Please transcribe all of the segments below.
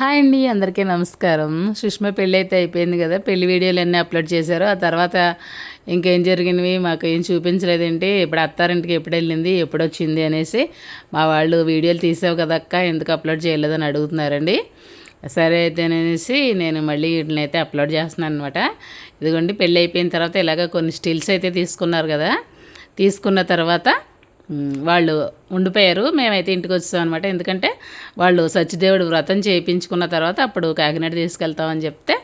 Hi అండి అందరికీ నమస్కారం. సుష్మ పెళ్ళి అయితే అయిపోయింది కదా పెళ్ళి వీడియోలు అన్నీ అప్లోడ్ చేశారు. ఆ తర్వాత ఇంకేం జరిగినవి మాకు ఏం చూపించలేదేంటి ఇప్పుడు అత్తారింటికి ఎప్పుడు వెళ్ళింది ఎప్పుడు వచ్చింది అనేసి మా వాళ్ళు వీడియోలు తీసావు కదక్క ఎందుకు అప్లోడ్ చేయలేదని అడుగుతున్నారండి. సరే అయితే అనేసి నేను మళ్ళీ వీటిని అయితే అప్లోడ్ చేస్తున్నాను అనమాట ఇదిగోండి పెళ్ళి అయిపోయిన తర్వాత ఇలాగ కొన్ని స్టిల్స్ అయితే తీసుకున్నారు కదా తీసుకున్న తర్వాత వాళ్ళు ఉండిపోయారు. మేమైతే ఇంటికి వచ్చాం అనమాట ఎందుకంటే వాళ్ళు సత్యదేవుడు వ్రతం చేయించుకున్న తర్వాత అప్పుడు కాకినాడ తీసుకెళ్తామని చెప్తే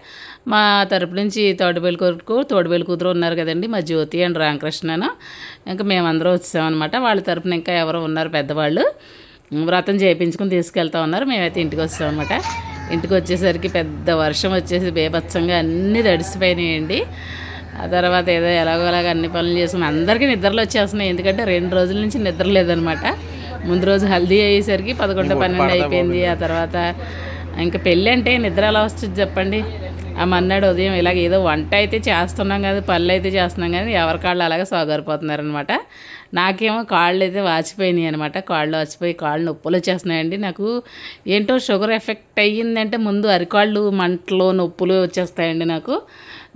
మా తరపు నుంచి తోటబెల్లి కొడుకు తోటబెల్లి కూతురు ఉన్నారు కదండి మా జ్యోతి అండ్ రామకృష్ణను ఇంకా మేమందరం వచ్చామన్నమాట వాళ్ళ తరపున ఇంకా ఎవరో ఉన్నారు పెద్దవాళ్ళు. వ్రతం చేయించుకుని తీసుకెళ్తా ఉన్నారు. మేమైతే ఇంటికి వస్తాం అనమాట ఇంటికి వచ్చేసరికి పెద్ద వర్షం వచ్చేసి బేభత్సంగా అన్నీ తడిసిపోయినాయండి. ఆ తర్వాత ఏదో ఎలాగో అలాగ అన్ని పనులు చేసుకుని అందరికీ నిద్రలు వచ్చేస్తున్నాయి. ఎందుకంటే రెండు రోజుల నుంచి నిద్ర లేదనమాట. ముందు రోజు హల్దీ అయ్యేసరికి పదకొండు పన్నెండు అయిపోయింది. ఆ తర్వాత ఇంకా పెళ్ళి అంటే నిద్ర ఎలా వస్తుంది చెప్పండి? ఆ మన్నాడు ఉదయం ఇలాగ ఏదో వంట అయితే చేస్తున్నాం కదా పళ్ళు అయితే చేస్తున్నాం కానీ ఎవరి కాళ్ళు అలాగే సోగరిపోతున్నారనమాట నాకేమో కాళ్ళు అయితే వాచిపోయినాయి అనమాట కాళ్ళు వాచిపోయి కాళ్ళు నొప్పులు వచ్చేస్తున్నాయండి. నాకు ఏంటో షుగర్ ఎఫెక్ట్ అయ్యిందంటే ముందు అరికాళ్ళు మంటలు నొప్పులు వచ్చేస్తాయండి నాకు.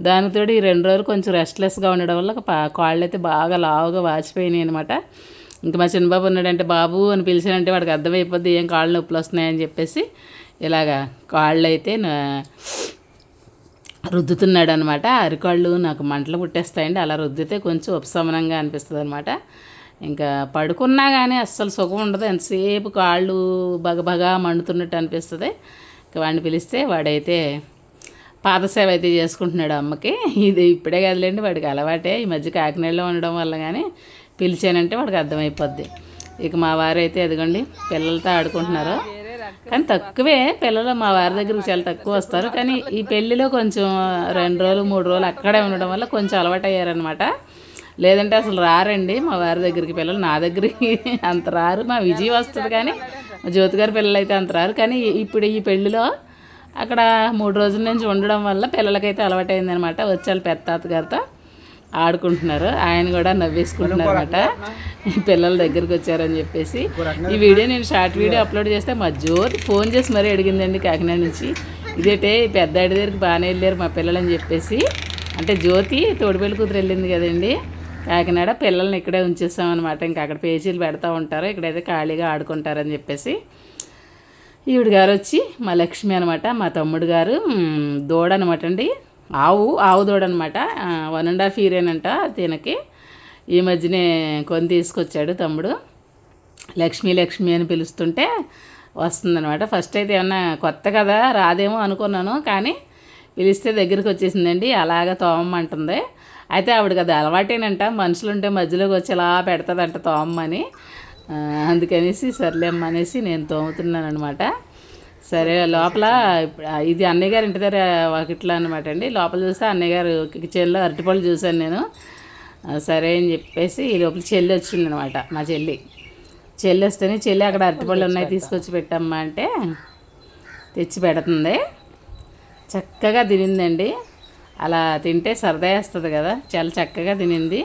దానితో ఈ రెండు రోజులు కొంచెం రెస్ట్లెస్గా ఉండడం వల్ల కాళ్ళు అయితే బాగా లావుగా వాచిపోయినాయి అనమాట ఇంకా మా చిన్నబాబు ఉన్నాడంటే బాబు అని పిలిచానంటే వాడికి అర్థమైపోద్ది ఏం కాళ్ళు నొప్పులు వస్తున్నాయని చెప్పేసి ఇలాగా కాళ్ళు అయితే నా రుద్దుతున్నాడు అనమాట అరికాళ్ళు నాకు మంటలు పుట్టేస్తాయండి. అలా రుద్దితే కొంచెం ఉపశమనంగా అనిపిస్తుంది అనమాట ఇంకా పడుకున్నా కానీ అస్సలు సుఖం ఉండదు. ఎంతసేపు కాళ్ళు బగబగా మండుతున్నట్టు అనిపిస్తుంది. ఇంకా వాడిని పిలిస్తే వాడైతే పాదసేవ అయితే చేసుకుంటున్నాడు అమ్మకి. ఇది ఇప్పుడే కదలేండి. వాడికి అలవాటే. ఈ మధ్య కాకినాడలో ఉండడం వల్ల కానీ పిలిచానంటే వాడికి అర్థమైపోద్ది. ఇక మా వారైతే ఎదగండి పిల్లలతో ఆడుకుంటున్నారు. కానీ తక్కువే. పిల్లలు మా వారి దగ్గరికి చాలా తక్కువ వస్తారు. కానీ ఈ పెళ్ళిలో కొంచెం రెండు రోజులు మూడు రోజులు అక్కడే ఉండడం వల్ల కొంచెం అలవాటు అయ్యారనమాట లేదంటే అసలు రారండి మా వారి దగ్గరికి. పిల్లలు నా దగ్గరికి అంత రారు. మా విజయ్ వస్తుంది కానీ మా జ్యోతి గారి పిల్లలు అయితే అంత రారు. కానీ ఇప్పుడు ఈ పెళ్ళిలో అక్కడ మూడు రోజుల నుంచి ఉండడం వల్ల పిల్లలకైతే అలవాటైంది అనమాట వచ్చారు పెద్ద తాతగారితో. ఆడుకుంటున్నారు. ఆయన కూడా నవ్వేసుకుంటున్నారు అనమాట పిల్లల దగ్గరికి వచ్చారని చెప్పేసి. ఈ వీడియో నేను షార్ట్ వీడియో అప్లోడ్ చేస్తే మా జ్యోతి ఫోన్ చేసి మరీ అడిగిందండి కాకినాడ నుంచి. ఇదేటే పెద్ద ఆడి దగ్గరికి బాగానే వెళ్ళారు మా పిల్లలని చెప్పేసి. అంటే జ్యోతి తోడుపల్లి కూతురు వెళ్ళింది కదండి. కాకినాడ పిల్లల్ని ఇక్కడే ఉంచేస్తామన్నమాట ఇంకా అక్కడ పేజీలు పెడతా ఉంటారు. ఇక్కడైతే ఖాళీగా ఆడుకుంటారని చెప్పేసి. ఈవిడ గారు వచ్చి మా లక్ష్మి అనమాట మా తమ్ముడు గారు దూడ అనమాట అండి. ఆవు ఆవు దూడనమాట. వన్ అండ్ హాఫ్ ఇయరేనంట తినకి. ఈ మధ్యనే కొని తీసుకొచ్చాడు తమ్ముడు. లక్ష్మీ లక్ష్మి అని పిలుస్తుంటే వస్తుందనమాట. ఫస్ట్ అయితే ఏమన్నా కొత్త కదా రాదేమో అనుకున్నాను కానీ పిలిస్తే దగ్గరికి వచ్చేసిందండి. అలాగ తోమమ్మంటుంది అయితే ఆవిడకి అది అలవాటేనంట. మనుషులు ఉంటే మధ్యలోకి వచ్చి ఇలా పెడతాదంట తోమని అందుకనేసి సర్లేమ్మ అనేసి నేను తోముతున్నాను అనమాట సరే లోపల ఇది అన్నయ్య గారి ఇంటి దగ్గర వాకిట్లో అనమాట అండి. లోపల చూస్తే అన్నయ్య గారు కిచెన్లో అరటిపళ్ళు చూశాను నేను. సరే అని చెప్పేసి ఈ లోపల చెల్లి వచ్చిందనమాట మా చెల్లి. చెల్లి వస్తేనే చెల్లి అక్కడ అరటిపళ్ళు ఉన్నాయి తీసుకొచ్చి పెట్టమ్మా అంటే తెచ్చి పెడుతుంది. చక్కగా తినిందండి. అలా తింటే సరదా వేస్తుంది కదా చాలా చక్కగా తినింది.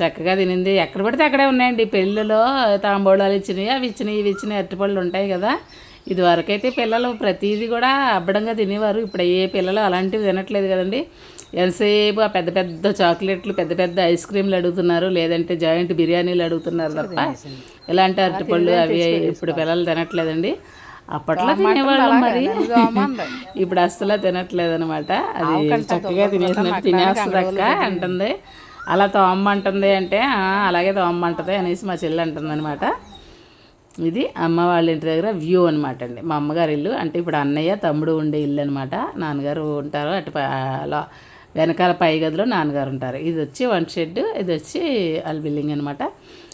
చక్కగా తినింది. ఎక్కడ పడితే అక్కడే ఉన్నాయండి. పెళ్ళిలో తాంబూలాలు ఇచ్చినాయి అవి ఇచ్చినాయి ఇవి ఇచ్చినాయి అరటిపళ్ళు ఉంటాయి కదా. ఇది వరకైతే పిల్లలు ప్రతిదీ కూడా అబ్బడంగా తినేవారు. ఇప్పుడు ఏ పిల్లలు అలాంటివి తినట్లేదు కదండి. ఎంతసేపు ఆ పెద్ద పెద్ద చాక్లెట్లు పెద్ద పెద్ద ఐస్ క్రీమ్లు అడుగుతున్నారు. లేదంటే జాయింట్ బిర్యానీలు అడుగుతున్నారు తప్ప ఇలాంటి అరటిపళ్ళు అవి ఇప్పుడు పిల్లలు తినట్లేదండి. అప్పట్లో తినేవాళ్ళం మరి. ఇప్పుడు అస్సలు తినట్లేదు అనమాట అది చక్కగా తినేసినట్టు తినేస్తుంది అక్క అంటుంది. అలా తోమ్మంటుంది అంటే "ఆ, అలాగే తోమ్మంటుంది అనేసి మా చెల్లి అంటుంది అనమాట ఇది అమ్మ వాళ్ళ ఇంటి దగ్గర వ్యూ అనమాట అండి. మా అమ్మగారి ఇల్లు. అంటే ఇప్పుడు అన్నయ్య తమ్ముడు ఉండే ఇల్లు అనమాట నాన్నగారు ఉంటారు. అటు అలా వెనకాల పై గదిలో నాన్నగారు ఉంటారు. ఇది వచ్చి వన్ షెడ్ ఇది వచ్చి వాళ్ళ బిల్డింగ్ అనమాట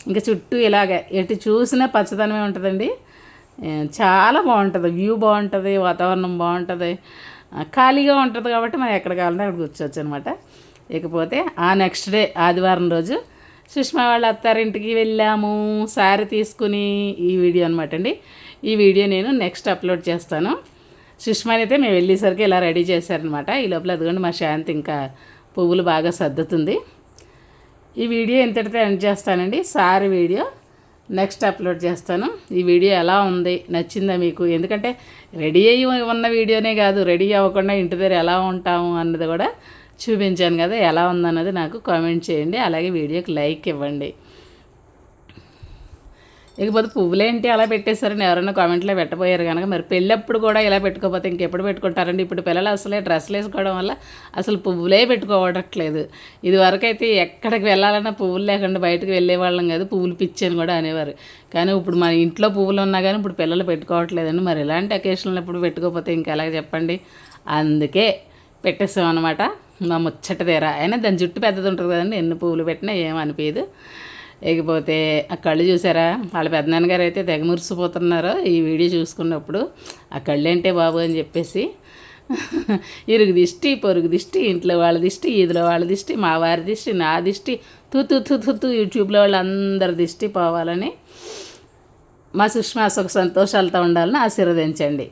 ఇంకా చుట్టూ ఇలాగే ఎటు చూసినా పచ్చదనమే ఉంటుందండి. చాలా బాగుంటుంది. వ్యూ బాగుంటుంది వాతావరణం బాగుంటుంది. ఖాళీగా ఉంటుంది కాబట్టి మనం ఎక్కడ కావాలంటే అక్కడ కూర్చోవచ్చు అనమాట ఇకపోతే ఆ నెక్స్ట్ డే ఆదివారం రోజు సుష్మా వాళ్ళ అత్తారింటికి వెళ్ళాము. సారీ తీసుకుని ఈ వీడియో అనమాట అండి. ఈ వీడియో నేను నెక్స్ట్ అప్లోడ్ చేస్తాను. సుష్మాని అయితే మేము వెళ్ళేసరికి ఇలా రెడీ చేశారనమాట ఈ లోపల అదిగోండి మా శాంతి ఇంకా పువ్వులు బాగా సర్దుతుంది. ఈ వీడియో ఇంతటితో ఎండ్ చేస్తానండి. సారీ వీడియో నెక్స్ట్ అప్లోడ్ చేస్తాను. ఈ వీడియో ఎలా ఉంది? నచ్చిందా మీకు? ఎందుకంటే రెడీ అయ్యి ఉన్న వీడియోనే కాదు రెడీ అవ్వకుండా ఇంటి దగ్గర ఎలా ఉంటాము అన్నది కూడా చూపించాను కదా ఎలా ఉందన్నది నాకు కామెంట్ చేయండి అలాగే వీడియోకి లైక్ ఇవ్వండి. ఇకపోతే పువ్వులేంటి అలా పెట్టేశారని ఎవరైనా కామెంట్లో పెట్టబోయారు కనుక మరి పెళ్ళప్పుడు కూడా ఇలా పెట్టుకోకపోతే ఇంకెప్పుడు పెట్టుకుంటారండి? ఇప్పుడు పిల్లలు అసలే డ్రెస్సులు వేసుకోవడం వల్ల అసలు పువ్వులే పెట్టుకోవట్లేదు. ఇది వరకైతే ఎక్కడికి వెళ్ళాలన్నా పువ్వులు లేకుండా బయటకు వెళ్ళేవాళ్ళం కాదు పువ్వులు పిచ్చని కూడా అనేవారు. కానీ ఇప్పుడు మన ఇంట్లో పువ్వులు ఉన్నా కానీ ఇప్పుడు పిల్లలు పెట్టుకోవట్లేదండి. మరి ఇలాంటి అకేషన్లు ఎప్పుడు పెట్టుకోకపోతే ఇంకా ఎలాగ చెప్పండి? అందుకే పెట్టేసాం అనమాట మా ముచ్చట తీరా. అయినా దాని జుట్టు పెద్దది ఉంటుంది కదండి ఎన్ని పువ్వులు పెట్టినా ఏమనిపించదు ఇకపోతే ఆ కళ్ళు చూసారా? వాళ్ళ పెద్దనాన్నగారు అయితే తెగ మురిసిపోతున్నారు ఈ వీడియో చూసుకున్నప్పుడు. ఆ కళ్ళు ఏంటే బాబు అని చెప్పేసి. ఇరుగు దిష్టి పొరుగు దిష్టి ఇంట్లో వాళ్ళ దిష్టి ఈదులో వాళ్ళ దిష్టి మా వారి దిష్టి నా దిష్టి తూ తూ తూ తూ తూ యూట్యూబ్లో వాళ్ళందరి దిష్టి పోవాలని. మా సుష్మా సుఖ సంతోషాలతో ఉండాలని ఆశీర్వదించండి.